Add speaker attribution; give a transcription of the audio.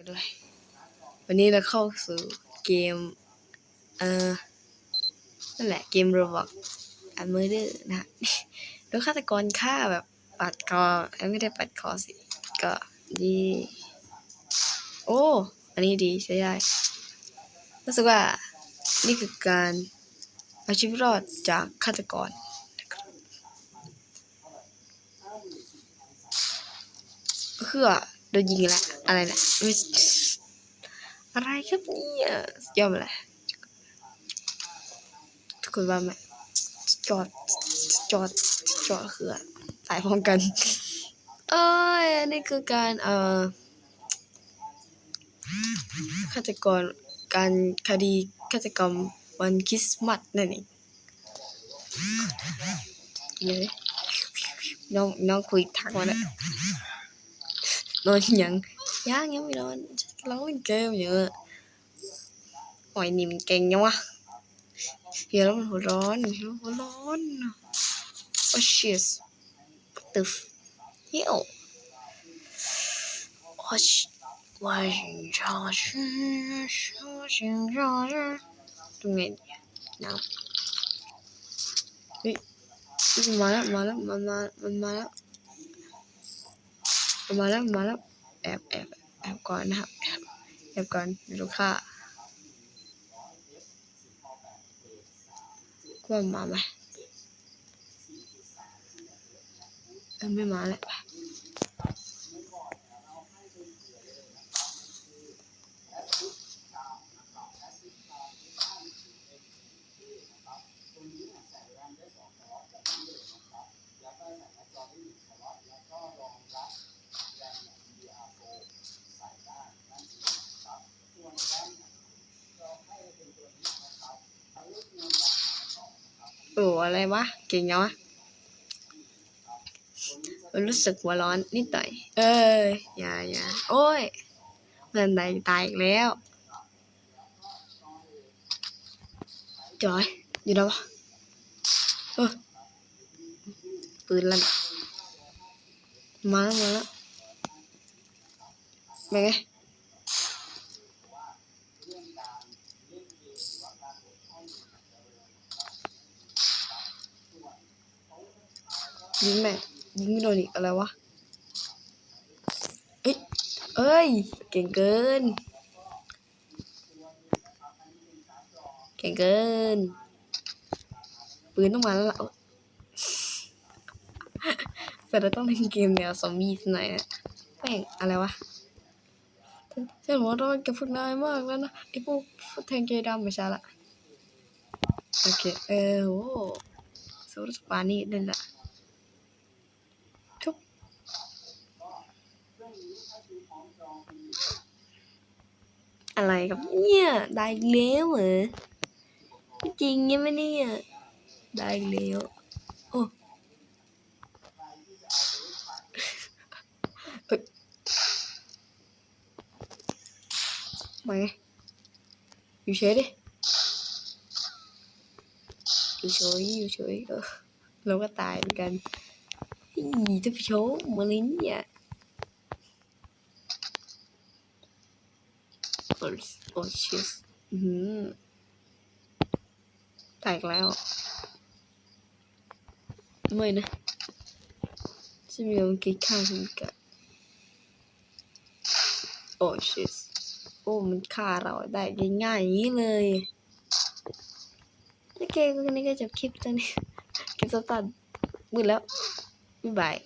Speaker 1: กันด้วย วันนี้เราเข้าสู่เกม เออนั่นแหละเกม Roblox อันมือดื้อนะฮะโดนฆาตกรฆ่าแบบปัดคอไม่ได้ปัดคอสิ ก็ดี โอ้ อันนี้ดีใช้ได้รู้สึกว่านี่คือการเอาชีวิตรอดจากฆาตกรนะครับก็คือโดนยิงแล้ว อะไรนะไม่อะไรครับเนี่ยสุดยอดเลยทุกคนว่าไหมจอดจอดจอดคืออะไรตายพร้อมกัน เอ้ยอันนี้คือการเอ่อฆาตกรการคดีฆาตกรรมวันคริสต์มาสนั่นเองเลยน้องน้องคุยทักมาแล้วนอนยัง ยังี้ยไม่นอนร้องเล่นเกมอยู่หอยนิ่มเก่งยังวะเดี๋ยแล้วมันหัวร้อนหัวร้อนโอ้ชิสตึฟเฮียวโอ้ชว่าชิงชาชิชิงชาชิตรงไหนน้ำเฮ้ยมาแล้วมาแล้วมามามัมาแล้วมาแล้วมาแล้ว แอบแอบแอบก่อนนะครับแอบแอบก่อนลูกค้ากลัวมาไหมเออไม่มาแล้ว โอ้อะไรวะ เก่งเนาะมันรู้สึกหัวร้อนนิดหน่อย เอ้ยอย่าอย่าโอ้ยเพื่อนตายตายอีกแล้วจอย อยู่แล้ววะเออปืนลั่นมาแล้วมาแล้วเป็นไง ยิงแม่ยิงไม่โดนอีกอะไรวะ เอ้ย เอ้ย เก่งเกิน เก่งเกิน ปืนต้องมาแล้วล่ะแต่เราต้องเล่นเกมแนวซอมบี้สักหน่อยนะแม่งอะไรวะฉันบอกว่าเราเก็บฝึกนายมากแล้วนะไอ้พวกแทงเกดำไม่ใช่ละ โอเค เออโอ้สุดสปานี่เล่นละทุบ อะไรครับเนี่ย ได้อีกแล้วเหรอจริงใช่ไหมเนี่ย ได้อีกแล้วโอ้เอ้ยมาไงอยู่เฉยดิอยู่เฉยอยู่เฉยเออเราก็ตายเหมือนกันอีท่านผู้ชมมาลิ้นเนี่ย โอ้โอ้ชิสอือหือแตกแล้วไม่นะจะมีมันกินข้าวฉันกันโอ้ชิสโอ้มันฆ่าเราได้ง่ายๆอย่างนี้เลยโอเคก็นี้ก็จบคลิปตอนนี้คลิปสตาร์ทมืดแล้วบ๊ายบาย